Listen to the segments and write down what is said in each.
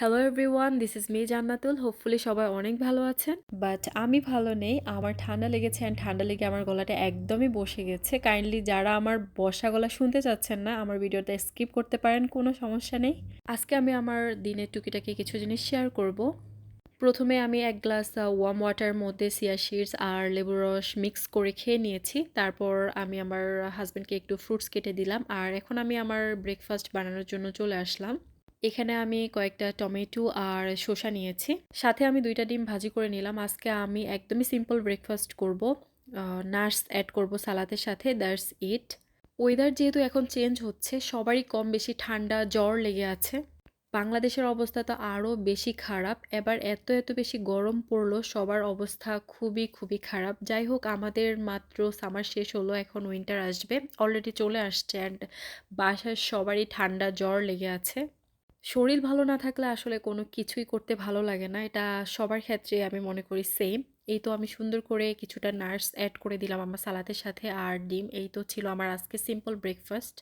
Hello everyone this is me Jannatul hopefully সবাই অনেক ভালো আছেন। বাট আমি ভালো নেই। আমার ঠান্ডা লেগেছে অ্যান্ড ঠান্ডা লেগে আমার গলাটা একদমই বসে গেছে। কাইন্ডলি যারা আমার বসা গলা শুনতে চাচ্ছেন না, আমার ভিডিওটা স্কিপ করতে পারেন, কোনো সমস্যা নেই। আজকে আমি আমার দিনের টুকিটাকি কিছু জিনিস শেয়ার করব। প্রথমে আমি এক গ্লাস ওয়ার্ম ওয়াটার মধ্যে সিয়া শিডস আর লেবুর রস মিক্স করে খেয়ে নিয়েছি। তারপর আমি আমার হাজব্যান্ডকে একটু ফ্রুটস কেটে দিলাম। আর এখন আমি আমার ব্রেকফাস্ট বানানোর জন্য চলে আসলাম। এখানে আমি কয়েকটা টমেটো আর শসা নিয়েছি। সাথে আমি দুইটা ডিম ভাজি করে নিলাম। আজকে আমি একদমই সিম্পল ব্রেকফাস্ট করব। নার্স অ্যাড করব সালাদের সাথে দ্যাটস ইট ওয়েদার যেহেতু এখন চেঞ্জ হচ্ছে, সবারই কম বেশি ঠান্ডা, জ্বর লেগে আছে। বাংলাদেশের অবস্থা তো আরও বেশি খারাপ। এবার এত এত বেশি গরম পড়ল, সবার অবস্থা খুবই খুবই খারাপ। যাই হোক, আমাদের মাত্র সামার শেষ হলো, এখন উইন্টার আসবে। অলরেডি চলে আসছে অ্যান্ড বাসার সবারই ঠান্ডা, জ্বর লেগে আছে। শরীর ভালো না থাকলে আসলে কোনো কিছুই করতে ভালো লাগে না। এটা সবার ক্ষেত্রে আমি মনে করি সেম এই তো আমি সুন্দর করে কিছুটা নার্স অ্যাড করে দিলাম আমার সালাতের সাথে আর ডিম। এই তো ছিল আমার আজকে সিম্পল ব্রেকফাস্ট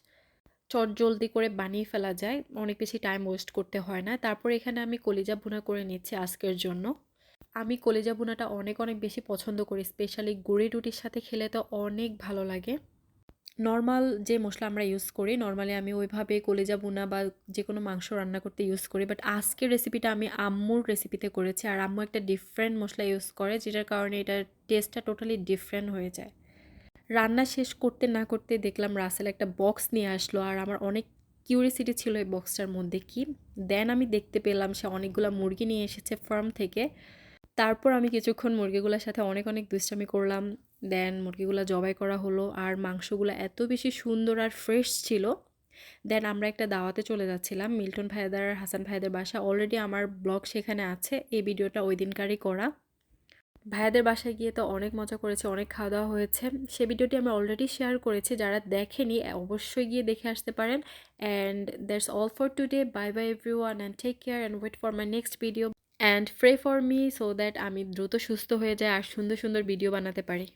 চট জলদি করে বানিয়ে ফেলা যায়। অনেক বেশি টাইম ওয়েস্ট করতে হয় না। তারপর এখানে আমি কলিজা ভুনা করে নিচ্ছি আজকের জন্য। আমি কলিজা ভুনাটা অনেক অনেক বেশি পছন্দ করি। স্পেশালি গুড়ি রুটির সাথে খেলে তো অনেক ভালো লাগে। নর্মাল যে মশলা আমরা ইউজ করি নর্মালি আমি ওইভাবে কলেজা বোনা বা যে কোনো মাংস রান্না করতে ইউজ করি বাট আজকের রেসিপিটা আমি আম্মুর রেসিপিতে করেছি আর আম্মু একটা ডিফারেন্ট মশলা ইউজ করে, যেটার কারণে এটার টেস্টটা টোটালি ডিফারেন্ট হয়ে যায়। রান্না শেষ করতে না করতে দেখলাম রাসেল একটা বক্স নিয়ে আসলো আর আমার অনেক কিউরিসিটি ছিল এই বক্সটার মধ্যে কি। দেন আমি দেখতে পেলাম সে অনেকগুলো মুরগি নিয়ে এসেছে ফার্ম থেকে। তারপর আমি কিছুক্ষণ মুরগিগুলোর সাথে অনেক অনেক দুষ্টামি করলাম। দেন মুরগিগুলো জবাই করা হলো, আর মাংসগুলো এত বেশি সুন্দর আর ফ্রেশ ছিল। দেন আমরা একটা দাওয়াতে চলে যাচ্ছিলাম, মিল্টন ভাইদার আর হাসান ভাইদের বাসা। অলরেডি আমার ব্লগ সেখানে আছে, এই ভিডিওটা ওই দিনকারই করা। ভাইয়াদের বাসায় গিয়ে তো অনেক মজা করেছে, অনেক খাওয়া দাওয়া হয়েছে। সে ভিডিওটি আমি অলরেডি শেয়ার করেছি, যারা দেখেনি অবশ্যই গিয়ে দেখে আসতে পারেন। And that's all for today bye bye everyone and take care and wait for my next video and pray for me so that আমি দ্রুত সুস্থ হয়ে যায় আর সুন্দর সুন্দর ভিডিও বানাতে পারি।